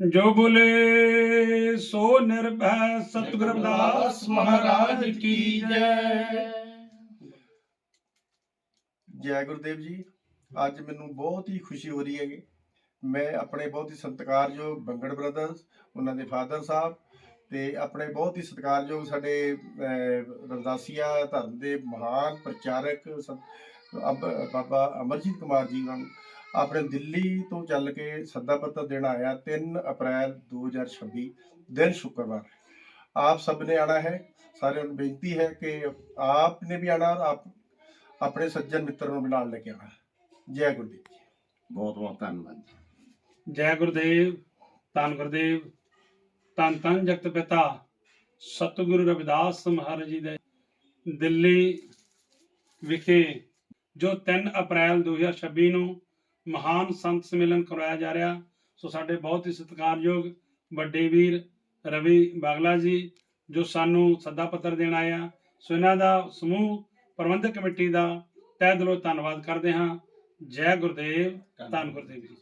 ਜੋ ਬੋਲੇ ਸੋ ਨਿਰਭੈ ਸਤਿਗੁਰ ਰਵਿਦਾਸ ਮਹਾਰਾਜ ਕੀ ਜੈ। ਜੈ ਗੁਰਦੇਵ ਜੀ ਅੱਜ ਮੈਨੂੰ ਬਹੁਤ ਹੀ ਖੁਸ਼ੀ ਹੋ ਰਹੀ ਹੈ ਮੈਂ ਆਪਣੇ ਬਹੁਤ ਹੀ ਸਤਿਕਾਰਯੋਗ ਬੰਗੜ ਬ੍ਰਦਰਸ ਉਹਨਾਂ ਦੇ ਫਾਦਰ ਸਾਹਿਬ ਤੇ ਆਪਣੇ ਬਹੁਤ ਹੀ ਸਤਿਕਾਰਯੋਗ ਸਾਡੇ ਅਹ, ਧਰਮ ਦੇ ਮਹਾਨ ਪ੍ਰਚਾਰਕ ਬਾਬਾ ਅਮਰਜੀਤ ਕੁਮਾਰ ਜੀ ਨੂੰ ਆਪਣੇ ਦਿੱਲੀ ਤੋਂ ਚੱਲ ਕੇ ਸੱਦਾ ਪੱਤਰ ਦੇਣ ਆਇਆ 3 ਅਪ੍ਰੈਲ 2026 ਦਿਨ ਸ਼ੁੱਕਰਵਾਰ। ਆਪ ਸਭ ਨੇ ਆਣਾ ਹੈ। ਸਾਰਿਆਂ ਨੂੰ ਬੇਨਤੀ ਹੈ ਕਿ ਆਪ ਨੇ ਵੀ ਆਣਾ ਔਰ ਆਪ ਆਪਣੇ ਸੱਜਣ ਮਿੱਤਰ ਨੂੰ ਵੀ ਨਾਲ ਲੈ ਕੇ ਆਣਾ ਜੈ ਗੁਰਦੇਵ ਜੀ। ਬਹੁਤ ਬਹੁਤ ਧੰਨਵਾਦ ਜੈ। ਗੁਰਦੇਵ ਧੰਨ ਗੁਰਦੇਵ ਧੰਨ ਧੰਨ ਜਗਤ ਪਿਤਾ ਸਤਿਗੁਰੂ ਰਵਿਦਾਸ ਮਹਾਰਾਜ ਜੀ ਦੇ ਦਿੱਲੀ ਵਿਖੇ ਜੋ 3 ਅਪ੍ਰੈਲ 2026 ਨੂੰ ਮਹਾਨ ਸੰਤ ਸੰਮੇਲਨ ਕਰਵਾਇਆ ਜਾ ਰਿਹਾ। ਸੋ ਸਾਡੇ ਬਹੁਤ ਹੀ ਸਤਿਕਾਰਯੋਗ ਵੱਡੇ ਵੀਰ ਰਵੀ ਬਾਗਲਾ ਜੀ, ਜੋ ਸਾਨੂੰ ਸੱਦਾ ਪੱਤਰ ਦੇਣ ਆਏ ਆ। ਸੋ ਇਹਨਾਂ ਦਾ ਸਮੂਹ ਪ੍ਰਬੰਧਕ ਕਮੇਟੀ ਦਾ ਤਹਿ ਦਿਲੋਂ ਧੰਨਵਾਦ ਕਰਦੇ ਹਾਂ। ਜੈ ਗੁਰਦੇਵ, ਧੰਨ ਗੁਰਦੇਵ ਜੀ।